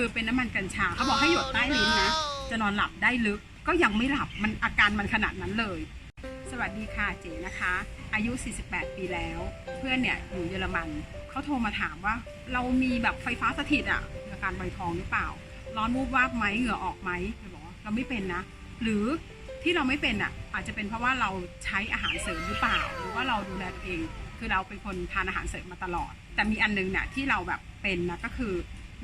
คือเป็นน้ำมันกัญชาเขาบอกให้หยดใต้ลิ้นนะ จะนอนหลับได้ลึกก็ยังไม่หลับมันอาการมันขนาดนั้นเลย สวัสดีค่ะเจนะคะ อายุ 48 ปีแล้ว เพื่อนเนี่ยอยู่เยอรมันเขาโทรมาถามว่า เรามีแบบไฟฟ้าสถิตอะอาการใบทองหรือเปล่า ร้อนวูบวาบไหมเหงื่อออกไหมเราบอกว่าเราไม่เป็นนะ หรือที่เราไม่เป็นอะอาจจะเป็นเพราะว่าเราใช้อาหารเสริมหรือเปล่า หรือว่าเราดูแลตัวเอง คือเราเป็นคนทานอาหารเสริมมาตลอด แต่มีอันนึงเนี่ยที่เราแบบเป็นนะก็คือ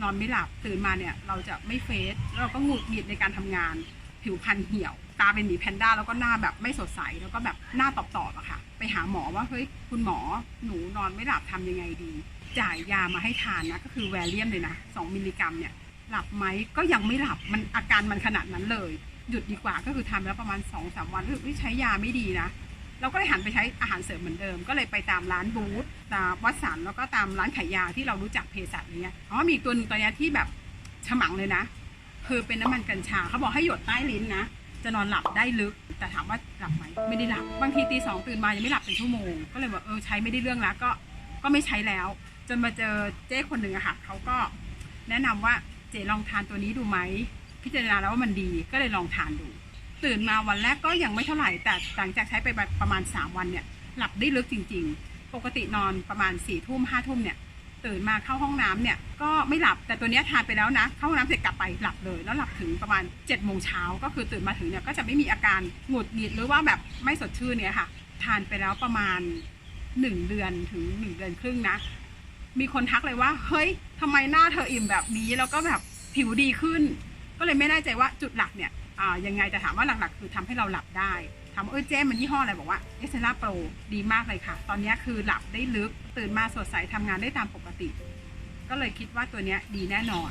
นอนไม่หลับตื่นมาเนี่ยเราจะไม่เฟซแล้วเราก็หงุดหงิดในการทำงาน ผิวพรรณเหี่ยว ตาเป็นหมีแพนด้าแล้วก็หน้าแบบไม่สดใสแล้วก็แบบหน้าตอบๆอะค่ะ ไปหาหมอว่าเฮ้ยคุณหมอหนูนอนไม่หลับทำยังไงดี จ่ายยามาให้ทานนะก็คือแวเลียมเลยนะ2มิลลิกรัมเนี่ยหลับไหมก็ยังไม่หลับมันอาการมันขนาดนั้นเลย หยุดดีกว่าก็คือทำแล้วประมาณ2อสวันรู้ใช้ยาไม่ดีนะ เราก็เลยหันไปใช้อาหารเสริมเหมือนเดิม ก็เลยไปตามร้านบูธตามวัดสันแล้วก็ตามร้านขายยาที่เรารู้จักเภสัชอย่างเงี้ยอ๋อมีตัวนึงตอนนี้ที่แบบฉมังเลยนะ คือเป็นน้ำมันกัญชาเขาบอกให้หยดใต้ลิ้นนะจะนอนหลับได้ลึก แต่ถามว่าหลับไหมไม่ได้หลับบางทีตีสองตื่นมายังไม่หลับเป็นชั่วโมง ก็เลยบอกเออใช้ไม่ได้เรื่องแล้วก็ก็ไม่ใช้แล้ว จนมาเจอเจ้คนหนึ่งอะค่ะเขาก็แนะนำว่าเจลองทานตัวนี้ดูไหมพิจารณาแล้วว่ามันดีก็เลยลองทานดู ตื่นมาวันแรกก็ยังไม่เท่าไหร่ แต่หลังจากใช้ไปประมาณ 3 วันเนี่ยหลับได้ลึกจริง ๆ ปกตินอนประมาณ4ี่ทุ่มห้าทุ่มเนี่ยตื่นมาเข้าห้องน้ำเนี่ยก็ไม่หลับแต่ตัวเนี้ยทานไปแล้วนะเข้าห้องน้ำเสร็จกลับไปหลับเลย แล้วหลับถึงประมาณ7จ็ดโมงเช้าก็คือตื่นมาถึงเนี่ยก็จะไม่มีอาการหงุดหงิดหรือว่าแบบไม่สดชื่นเนี่ยค่ะ ทานไปแล้วประมาณ 1 เดือนถึง 1 เดือนครึ่งนะ มีคนทักเลยว่า เฮ้ยทำไมหน้าเธออิ่มแบบนี้แล้วก็แบบผิวดีขึ้น ก็เลยไม่แน่ใจว่าจุดหลักเนี่ย อ่ายังไงแต่ถามว่าหลักๆ คือทำให้เราหลับได้ถามว่าเออเจ๊มันยี่ห้ออะไรบอกว่าเอสเซราโปรดีมากเลยค่ะ ตอนนี้คือหลับได้ลึกตื่นมาสดใสทำงานได้ตามปกติ ก็เลยคิดว่าตัวนี้ดีแน่นอน